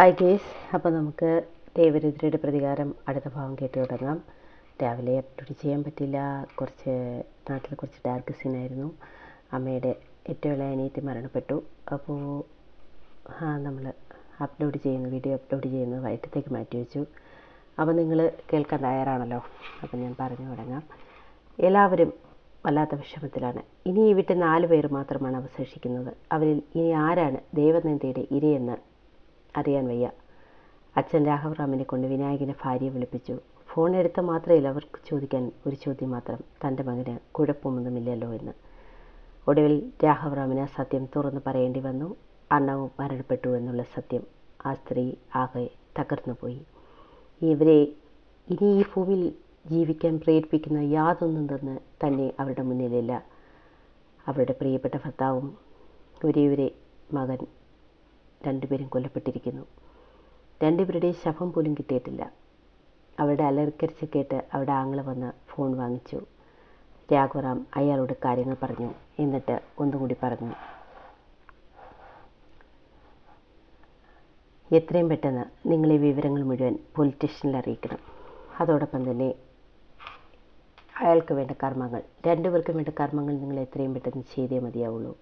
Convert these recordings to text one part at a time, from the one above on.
Hi case അപ്പോൾ നമുക്ക് ദേവരുദ്രയുടെ പ്രതികാരം അടുത്ത ഭാഗം കേട്ട് തുടങ്ങാം. രാവിലെ അപ്ലോഡ് ചെയ്യാൻ പറ്റില്ല. കുറച്ച് നാട്ടിൽ കുറച്ച് ഡാർക്ക് സീനായിരുന്നു അമ്മയുടെ ഏറ്റവും ഇളയ അനിയത്തി മരണപ്പെട്ടു. അപ്പോൾ നമ്മൾ അപ്ലോഡ് ചെയ്യുന്നു വീഡിയോ അപ്ലോഡ് ചെയ്യുന്നത് വൈകിട്ടത്തേക്ക് മാറ്റി വെച്ചു. അപ്പോൾ നിങ്ങൾ കേൾക്കാൻ തയ്യാറാണല്ലോ. അപ്പോൾ ഞാൻ പറഞ്ഞു തുടങ്ങാം. എല്ലാവരും വല്ലാത്ത വിഷമത്തിലാണ്. ഇനി ഈ വീട്ടിൽ നാല് പേർ മാത്രമാണ് അവശേഷിക്കുന്നത്. അവരിൽ ഇനി ആരാണ് ദേവനന്ദയുടെ ഇരയെന്ന് അറിയാൻ വയ്യ. അച്ഛൻ രാഘവറാമിനെ കൊണ്ട് വിനായകനെ ഭാര്യയെ വിളിപ്പിച്ചു. ഫോൺ എടുത്ത മാത്രയിൽ അവർക്ക് ചോദിക്കാൻ ഒരു ചോദ്യം മാത്രം. തന്റെ മകന് കുഴപ്പമൊന്നുമില്ലല്ലോ എന്ന്. ഒടുവിൽ രാഘവറാമിന് സത്യം തുറന്നു പറയേണ്ടി വന്നു. അണ്ണവും മരണപ്പെട്ടു എന്നുള്ള സത്യം ആ സ്ത്രീ ആകെ തകർന്നു പോയി. ഇവരെ ഇനി ഈ ഭൂമിയിൽ ജീവിക്കാൻ പ്രേരിപ്പിക്കുന്ന യാതൊന്നും തന്നെ തന്നെ അവരുടെ മുന്നിലില്ല. അവരുടെ പ്രിയപ്പെട്ട ഭർത്താവും ഒരേ ഒരേ മകൻ രണ്ടുപേരും കൊല്ലപ്പെട്ടിരിക്കുന്നു. രണ്ടുപേരുടെയും ശവം പോലും കിട്ടിയിട്ടില്ല. അവരുടെ അലറിക്കരിച്ച് കേട്ട് അവിടെ ആങ്ങളെ വന്ന് ഫോൺ വാങ്ങിച്ചു. രാഘവറാം അയാളോട് കാര്യങ്ങൾ പറഞ്ഞു. എന്നിട്ട് ഒന്നുകൂടി പറഞ്ഞു. എത്രയും പെട്ടെന്ന് നിങ്ങളെ വിവരങ്ങൾ മുഴുവൻ പോലീസ് സ്റ്റേഷനിൽ അറിയിക്കണം. അതോടൊപ്പം തന്നെ അയാൾക്ക് വേണ്ട കർമ്മങ്ങൾ രണ്ടുപേർക്കും വേണ്ട കർമ്മങ്ങൾ നിങ്ങൾ എത്രയും പെട്ടെന്ന് ചെയ്തേ മതിയാവുള്ളൂ.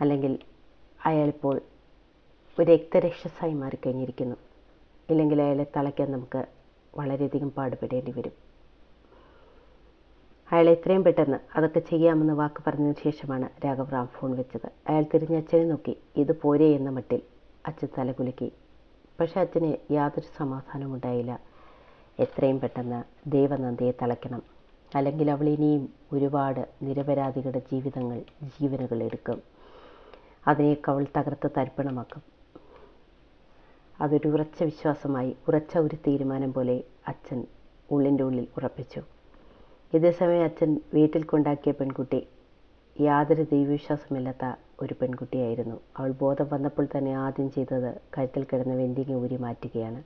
അല്ലെങ്കിൽ അയാളിപ്പോൾ ഒരു രക്തരക്ഷസായി മാറിക്കഴിഞ്ഞിരിക്കുന്നു. ഇല്ലെങ്കിൽ അയാളെ തളയ്ക്കാൻ നമുക്ക് വളരെയധികം പാടുപെടേണ്ടി വരും. അയാൾ എത്രയും പെട്ടെന്ന് അതൊക്കെ ചെയ്യാമെന്ന് വാക്ക് പറഞ്ഞതിന് ശേഷമാണ് രാഘവ് റാം ഫോൺ വെച്ചത്. അയാൾ തിരിഞ്ഞ് അച്ഛനെ നോക്കി. ഇത് പോരെ എന്ന മട്ടിൽ അച്ഛൻ തലകുലുക്കി പക്ഷേ അച്ഛന് യാതൊരു സമാധാനവും ഉണ്ടായില്ല. എത്രയും പെട്ടെന്ന് ദേവനന്ദയെ തളയ്ക്കണം. അല്ലെങ്കിൽ അവൾ ഇനിയും ഒരുപാട് നിരപരാധികളുടെ ജീവിതങ്ങൾ ജീവനുകൾ എടുക്കും. അതിനെയൊക്കെ അവൾ തകർത്ത് തരിപ്പണമാക്കും. അതൊരു ഉറച്ച വിശ്വാസമായി ഉറച്ച ഒരു തീരുമാനം പോലെ അച്ഛൻ ഉള്ളിന്റെ ഉള്ളിൽ ഉറപ്പിച്ചു. ഇതേസമയം അച്ഛൻ വീട്ടിൽ കൊണ്ടാക്കിയ പെൺകുട്ടി യാതൊരു ദൈവവിശ്വാസമില്ലാത്ത ഒരു പെൺകുട്ടിയായിരുന്നു. അവൾ ബോധം വന്നപ്പോൾ തന്നെ ആദ്യം ചെയ്തത് കഴുത്തിൽ കിടന്ന വെന്തിങ്ങി ഊരി മാറ്റുകയാണ്.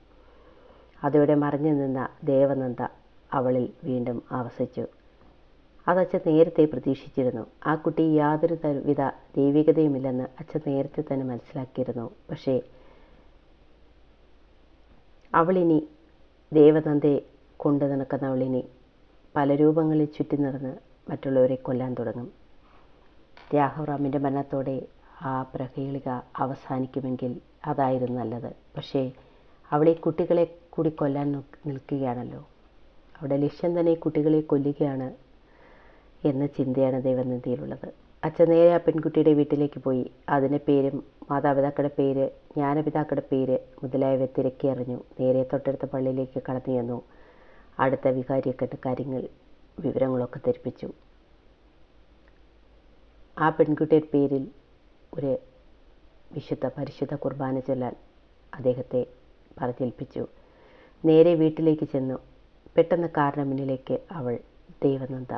അതോടെ മറിഞ്ഞു നിന്ന ദേവനന്ദ അവളിൽ വീണ്ടും ആവസിച്ചു. അതച്ഛൻ നേരത്തെ പ്രതീക്ഷിച്ചിരുന്നു. ആ കുട്ടി യാതൊരു വിധ ദൈവികതയുമില്ലെന്ന് അച്ഛൻ നേരത്തെ തന്നെ മനസ്സിലാക്കിയിരുന്നു. പക്ഷേ അവളിനി ദേവനന്ദയെ കൊണ്ടു നടക്കുന്ന അവളിനി പല രൂപങ്ങളിൽ ചുറ്റി നടന്ന് മറ്റുള്ളവരെ കൊല്ലാൻ തുടങ്ങും. രാഘവറാമിന്റെ മരണത്തോടെ ആ പ്രഹേളിക അവസാനിക്കുമെങ്കിൽ അതായിരുന്നു നല്ലത്. പക്ഷേ അവളെ കുട്ടികളെ കൂടി കൊല്ലാൻ നിൽക്കുകയാണല്ലോ. അവിടെ ലക്ഷ്യം തന്നെ കുട്ടികളെ കൊല്ലുകയാണ് എന്ന ചിന്തയാണ് ദൈവനിധിയിലുള്ളത്. അച്ഛൻ നേരെ ആ പെൺകുട്ടിയുടെ വീട്ടിലേക്ക് പോയി. അതിന്റെ പേരും മാതാപിതാക്കളുടെ പേര് ജ്ഞാനപിതാക്കളുടെ പേര് മുതലായവ തിരക്കി അറിഞ്ഞു. നേരെ തൊട്ടടുത്ത പള്ളിയിലേക്ക് കടന്നു ചെന്നു. അടുത്ത വികാരിയൊക്കെ കാര്യങ്ങൾ വിവരങ്ങളൊക്കെ ധരിപ്പിച്ചു. ആ പെൺകുട്ടിയുടെ പേരിൽ ഒരു വിശുദ്ധ പരിശുദ്ധ കുർബാന ചൊല്ലാൻ അദ്ദേഹത്തെ പറഞ്ഞേൽപ്പിച്ചു. നേരെ വീട്ടിലേക്ക് ചെന്നു. പെട്ടെന്ന് കാറിന് മുന്നിലേക്ക് അവൾ ദേവനന്ദ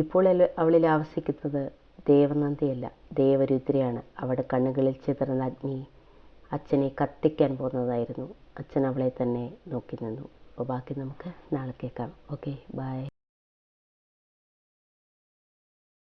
ഇപ്പോൾ അവളിൽ ആവസിക്കുന്നത് ദേവനന്ദയല്ല. ദേവരുദ്രയാണ്. അവിടെ കണ്ണുകളിൽ ചിതറുന്ന അഗ്നി അച്ഛനെ കത്തിക്കാൻ പോകുന്നതായിരുന്നു. അച്ഛൻ അവളെ തന്നെ നോക്കി നിന്നു. അപ്പോൾ ബാക്കി നമുക്ക് നാളെ കേൾക്കാം. Okay bye